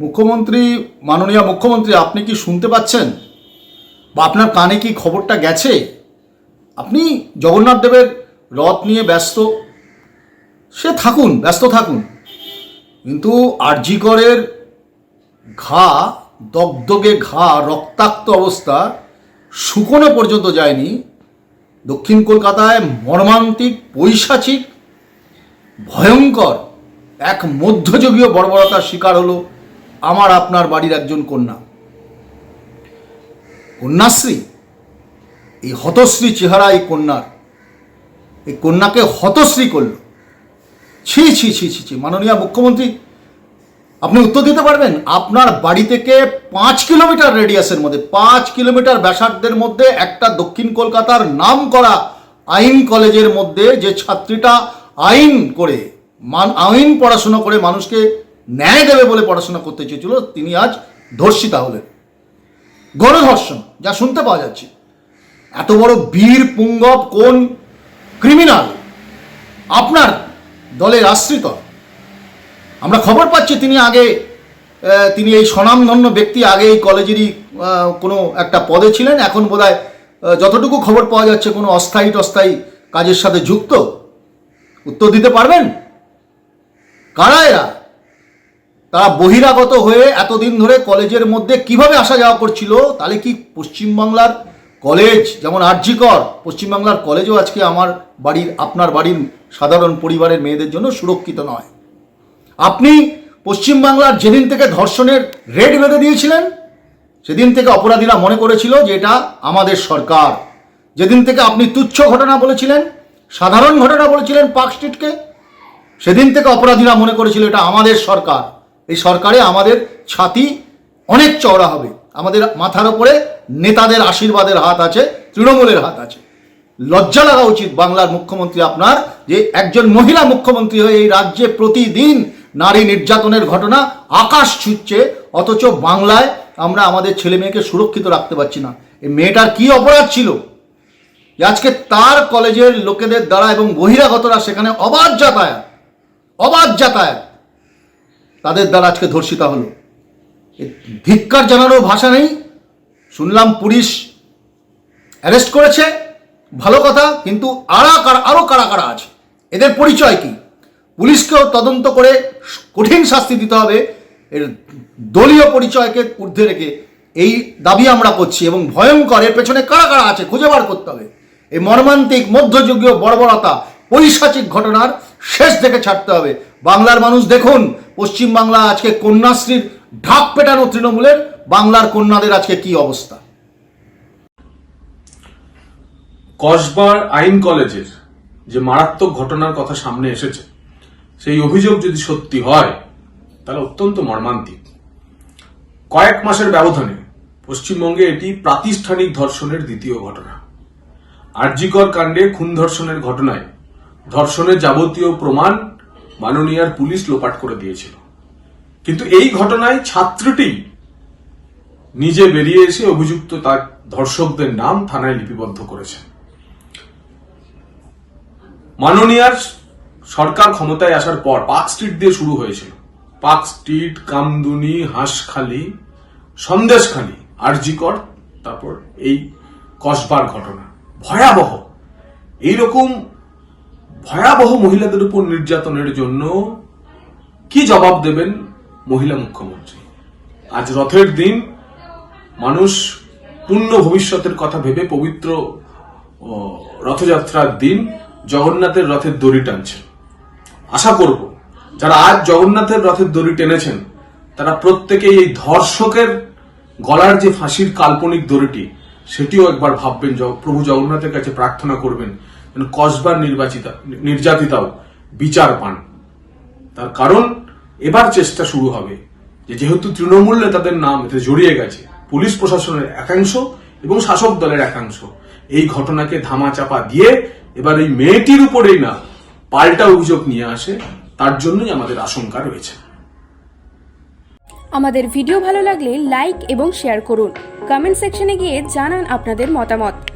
মুখ্যমন্ত্রী, মাননীয় মুখ্যমন্ত্রী, আপনি কি শুনতে পাচ্ছেন? বা আপনার কানে কি খবরটা গেছে? আপনি জগন্নাথ দেবের রথ নিয়ে ব্যস্ত। সে থাকুন, ব্যস্ত থাকুন। কিন্তু আরজিকরের ঘা, দগদগে ঘা, রক্তাক্ত অবস্থা শুকনো পর্যন্ত যায়নি। দক্ষিণ কলকাতায় মর্মান্তিক, পৈশাচিক, ভয়ঙ্কর এক মধ্যযুগীয় বর্বরতার শিকার হলো আমার আপনার বাড়ির একজন কন্যা। কন্যাশ্রী? এই হতশ্রী চেহারা এই কন্যার। এই কন্যাকে হতশ্রী করল। ছি ছি ছি ছি ছি, মাননীয় মুখ্যমন্ত্রী, আপনি উত্তর দিতে পারবেন? আপনার বাড়ি থেকে পাঁচ কিলোমিটার রেডিয়াসের মধ্যে, পাঁচ কিলোমিটার ব্যাসার্ধের মধ্যে একটা দক্ষিণ কলকাতার নাম করা আইন কলেজের মধ্যে যে ছাত্রীটা আইন করে, মান, আইন পড়াশোনা করে মানুষকে ন্যায় দেবে বলে পড়াশোনা করতে চেয়েছিল, তিনি আজ ধর্ষিতা হলেন। গণধর্ষণ, যা শুনতে পাওয়া যাচ্ছে। এত বড় বীর, পুঙ্গব, কোন ক্রিমিনাল আপনার দলের আশ্রিত? আমরা খবর পাচ্ছি তিনি আগে তিনি এই স্বনামধন্য ব্যক্তি আগে এই কলেজেরই কোনো একটা পদে ছিলেন, এখন বোধহয় যতটুকু খবর পাওয়া যাচ্ছে কোনো অস্থায়ী টস্থায়ী কাজের সাথে যুক্ত। উত্তর দিতে পারবেন? কারা এরা? তারা বহিরাগত হয়ে এতদিন ধরে কলেজের মধ্যে কীভাবে আসা যাওয়া করছিল, তাহলে কি পশ্চিমবাংলার কলেজ, যেমন আর্যিকর পশ্চিমবাংলার কলেজও আজকে আমার বাড়ির, আপনার বাড়ির সাধারণ পরিবারের মেয়েদের জন্য সুরক্ষিত নয়। আপনি পশ্চিমবাংলার যেদিন থেকে ধর্ষণের রেড বেঁধে দিয়েছিলেন, সেদিন থেকে অপরাধীরা মনে করেছিল যে এটা আমাদের সরকার। যেদিন থেকে আপনি তুচ্ছ ঘটনা বলেছিলেন, সাধারণ ঘটনা বলেছিলেন পার্ক স্ট্রিটকে, সেদিন থেকে অপরাধীরা মনে করেছিল এটা আমাদের সরকার। এই সরকারে আমাদের ছাতি অনেক চওড়া হবে। আমাদের মাথার ওপরে নেতাদের আশীর্বাদের হাত আছে, তৃণমূলের হাত আছে। লজ্জা লাগা উচিত বাংলার মুখ্যমন্ত্রী আপনার যে একজন মহিলা মুখ্যমন্ত্রী হয়ে এই রাজ্যে প্রতিদিন নারী নির্যাতনের ঘটনা আকাশ ছুটছে অথচ বাংলায় আমরা আমাদের ছেলে মেয়েকে সুরক্ষিত রাখতে পারছি না। এই মেয়েটার কি অপরাধ ছিল? আজকে তার কলেজের লোকেদের দ্বারা এবং বহিরাগতরা সেখানে অবাধ যাতায়াত অবাধ যাতায়াত। তাদের দ্বারা আজকে ধর্ষিতা হলো। ধিক্কার জানানোর ভাষা নেই। শুনলাম পুলিশ অ্যারেস্ট করেছে, ভালো কথা, কিন্তু আরা কারা আরও কারা কারা আছে? এদের পরিচয় কি? পুলিশকেও তদন্ত করে কঠিন শাস্তি দিতে হবে। এর দলীয় পরিচয়কে ঊর্ধ্বে রেখে এই দাবি আমরা করছি এবং ভয়ঙ্কর, এর পেছনে কারা কারা আছে খুঁজে বার করতে হবে। এই মর্মান্তিক, মধ্যযুগীয় বর্বরতা পৈশাচিক ঘটনার শেষ দেখে ছাড়তে হবে। বাংলার মানুষ দেখুন পশ্চিমবাংলা আজকে কন্যাশ্রীর ঢাক পেটানো তৃণমূলের, বাংলার কন্যাদের আজকে কি অবস্থা? কসবার আইন কলেজের যে মারাত্মক ঘটনার কথা সামনে এসেছে, সেই অভিযোগ যদি সত্যি হয়, তাহলে অত্যন্ত মর্মান্তিক। কয়েক মাসের ব্যবধানে পশ্চিমবঙ্গে এটি প্রাতিষ্ঠানিক ধর্ষণের দ্বিতীয় ঘটনা। আরজিকর কাণ্ডে খুন ধর্ষণের ঘটনায় ধর্ষণের যাবতীয় প্রমাণ মাননীয়ার পুলিশ লোপাট করে দিয়েছিল। কিন্তু এই ঘটনায় ছাত্রটি নিজে বেরিয়ে এসে অভিযুক্ত তার ধর্ষকদের নাম থানায় লিপিবদ্ধ করেছে। মাননীয়ার সরকার ক্ষমতায় আসার পর পার্ক স্ট্রিট দিয়ে শুরু হয়েছিল। পার্ক স্ট্রিট, কামদুনি, হাঁসখালি, সন্দেশখালি, আরজিকর, তারপর এই কসবার ঘটনা। ভয়াবহ। এইরকম ভয়াবহ মহিলাদের উপর নির্যাতনের জন্য কি জবাব দেবেন মহিলা মুখ্যমন্ত্রী? আজ রথের দিন মানুষ পূর্ণ ভবিষ্যতের কথা ভেবে পবিত্র রথযাত্রার দিন জগন্নাথের রথের দড়ি টানছেন। আশা করব, যারা আজ জগন্নাথের রথের দড়ি টেনেছেন, তারা প্রত্যেকেই এই ধর্ষকের গলার যে ফাঁসির কাল্পনিক দড়িটি, সেটিও একবার ভাববেন প্রভু জগন্নাথের কাছে প্রার্থনা করবেন কসবার নির্বাচিতা, নির্যাতিতাও বিচার পান। তার কারণ, এবার চেষ্টা শুরু হবে যে যেহেতু তৃণমূল নেতাদের নাম এতে জড়িয়ে গেছে, পুলিশ প্রশাসনের একাংশ এবং শাসক দলের একাংশ, এই ঘটনাকে ধামাচাপা দিয়ে এবার এই মেয়েটির উপরেই না, পাল্টা অভিযোগ নিয়ে আসে, তার জন্যই আমাদের আশঙ্কা রয়েছে। আমাদের ভিডিও ভালো লাগলে লাইক এবং শেয়ার করুন। কমেন্ট সেকশনে গিয়ে জানান আপনাদের মতামত।